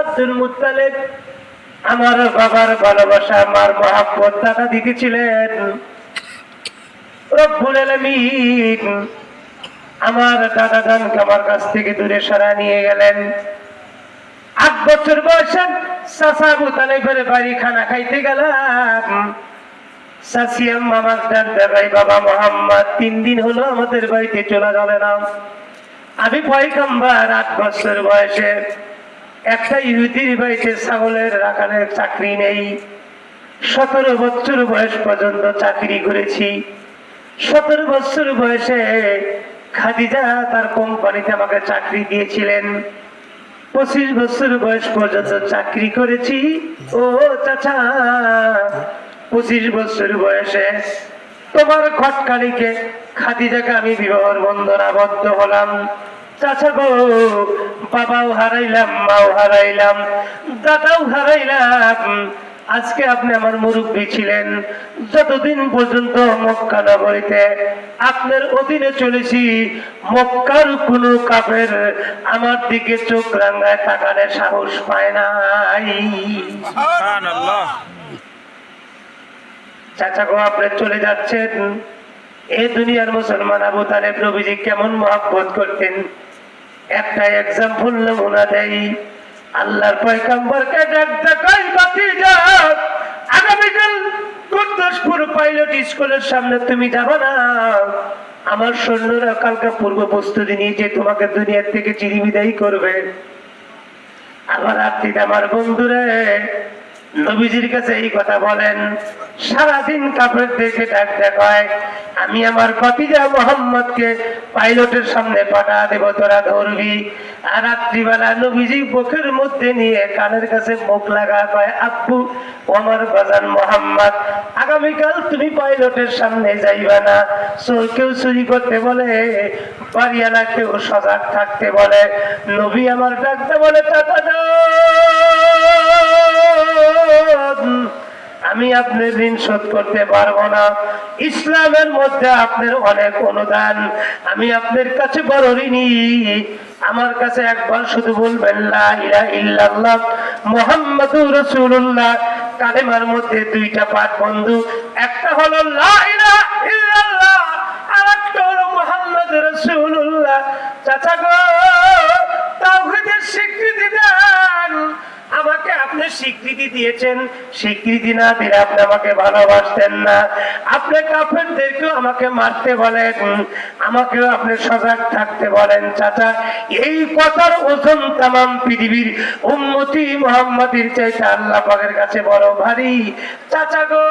আব্দুল আমার বাবার ভালোবাসা, আমার দাদা দিদি ছিলেন। আমার দাদা দানকে আমার কাছ থেকে দূরে সরা নিয়ে গেলেন। আট বছর বয়সে চাচা আবু তালেবের বাড়ি খানা খাইতে গেলাম। সাসিয়াম মামার ভাই বাবা, মোহাম্মদ, তিন দিন হলো আমাদের বাড়িতে চলে গেলে না। আমি পয়গাম্বার, আট বছর বয়সে একটা ইহুদির বাড়িতে ছাগলের রাখানের চাকরি নেই। সতেরো বছর বয়স পর্যন্ত চাকরি করেছি। সতেরো বছর বয়সে খাদিজা তার কোম্পানিতে আমাকে চাকরি দিয়েছিলেন। পঁচিশ বছর বয়স পর্যন্ত চাকরি করেছি। ও চাচা, পঁচিশ বছর বয়সে তোমার ঘটকালিকে খাদিজাকে আমি বিবাহর বন্ধন আবদ্ধ হলাম। চাচা গো বাবাও হারাইলাম মাও হারাইলাম দাদাও হারাইলাম। আজকে আপনি আমার মুরব্বী ছিলেন। যতদিন পর্যন্ত মক্কা নগরীতে আপনার অধীনে চলেছি মক্কার কোন কাপের আমার দিকে চোখ রাঙ্গায় তাকানোর সাহস পায় নাই। চাচা গো আপনি চলে যাচ্ছেন। এ দুনিয়ার মুসলমান আবু তালেব নবীজি কেমন মহাব্বত করতেন। একটা এক্সাম্পল নমুনা দেয় আল্লাহর পয়গম্বরকে ডাক দেখাই বাতি যাক আগামীকাল কুদ্দুসপুর পাইলট স্কুলের সামনে তুমি যাবে না। আমার সৈন্যরা কালকে পূর্ব প্রস্তুতি নিয়েছে তোমাকে দুনিয়ার থেকে চিরি বিদায় করবে। আবার আপনি আমার বন্ধুরে, নবীজির কাছে এই কথা বলেন, সারাদিন কাপড় দেখে ডাক দেখায়, আমি আমার কপিজা মোহাম্মদকে পাইলটের সামনে পাঠা দেব তোরা ধরবি। আর রাত্রিবেলা নবীজি বুকের মধ্যে নিয়ে কানের কাছে মুখ লাগা পায় আব্বু ও আমার বাজান মোহাম্মদ, আগামীকাল তুমি পাইলটের সামনে যাইবা না। কেউ চুরি করতে বলে বাড়িয়ালা কেউ সজাগ থাকতে বলে। নবী আমার ডাকতে বলে টাকা আমি আপনার ঋণ শোধ করতে পারব না। ইসলামের মধ্যে আপনার অনেক অনুদান। আমি আপনার কাছে বড় ঋণী। আমার কাছে একবার শুধু বলবেন কালেমার মধ্যে দুইটা পাঠ বন্ধু। একটা হলো আর একটা হলো মুহাম্মদ রাসূলুল্লাহ। চাচা গো আপনি স্বীকৃতি দিয়েছেন, স্বীকৃতি না দিলে আপনি আমাকে ভালোবাসতেন না। আপনি কাফেরদেরকেও আমাকে মারতে বলেন, আমাকেও আপনি সজাগ থাকতে বলেন। চাচা, এই কথার ওজন তাম পৃথিবীর উন্মতি মোহাম্মদের চাইতে আল্লাহ পাকের কাছে বড় ভারী। চাচা গো,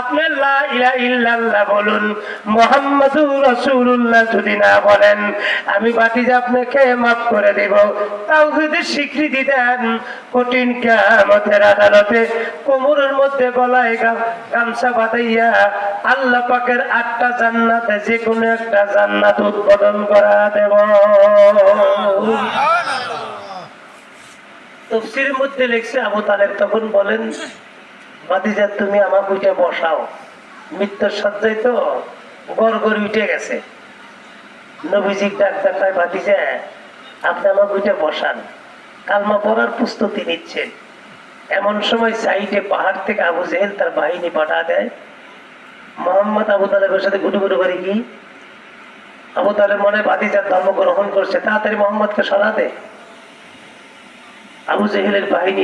আপনি লা ইলাহা ইল্লাল্লাহ বলুন, মোহাম্মদুর রাসূলুল্লাহ যদি না বলেন, আমি বাতিজা আপনাকে মাফ করে দেব। তাও যদি স্বীকৃতি দেন। কঠিন কিয়ামতের আদালতে কোমরের মধ্যে গলায় গা- গামছা বাঁধাইয়া আল্লাহ পাকের আটটা জান্নাতে যে কোনো একটা জান্নাত উদ্বোধন করা দেব। তফসিরের মধ্যে লিখছে আবু তালেব তখন বলেন তুমি আমার উঠে বসাও। মৃত্যুর সজ্জায় তো গড় গড় উঠে গেছে। নবীজি ডাক দেখায় ভাতিজা আপনি আমার উঠে বসান। কালমা পড়ার প্রস্তুতি নিচ্ছেন এমন সময় সাইডে পাহাড় থেকে আবু জেহেল তার বাহিনী পাঠা দেয়। মোহাম্মদ আবু তালেবের সাথে গুটু গুটু করে কি? আবু তালেব মনে বাদিজার ধর্ম গ্রহণ করছে। তাড়াতাড়ি মোহাম্মদকে সরা দে। আবু জেহেলের বাহিনী